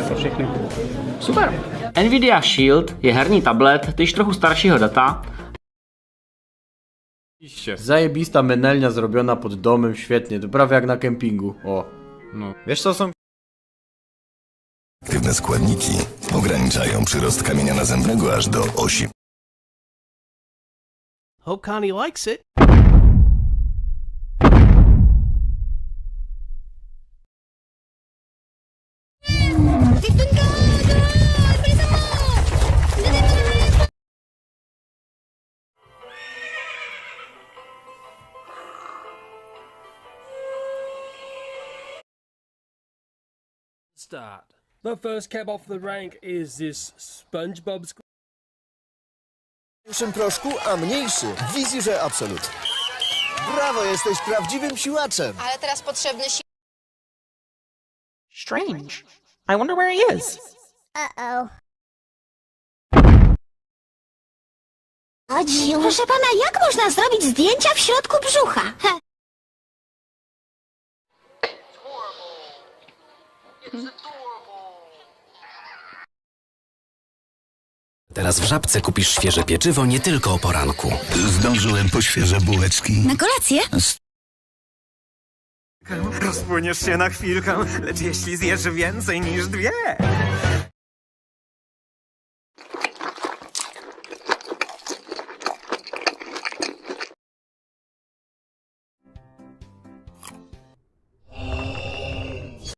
pro všechny. Super. Nvidia Shield je herní tablet, tyž trochu staršího data, Zajebista menelnia zrobiona pod domem, świetnie, to prawie jak na kempingu. O. No. Wiesz co są Aktywne składniki ograniczają przyrost kamienia nazębnego aż do 8. Hope Connie likes it. Start. The first cab off the rank is this SpongeBob squ- większym proszku, a mniejszy w wizirze Absolut. Brawo, jesteś prawdziwym siłaczem. Ale teraz potrzebny si... Strange. I wonder where he is. Uh-oh. Proszę pana, jak można zrobić zdjęcia w środku brzucha? Teraz w Żabce kupisz świeże pieczywo nie tylko o poranku. Zdążyłem po świeże bułeczki. Na kolację? Rozpłyniesz się na chwilkę, lecz jeśli zjesz więcej niż dwie,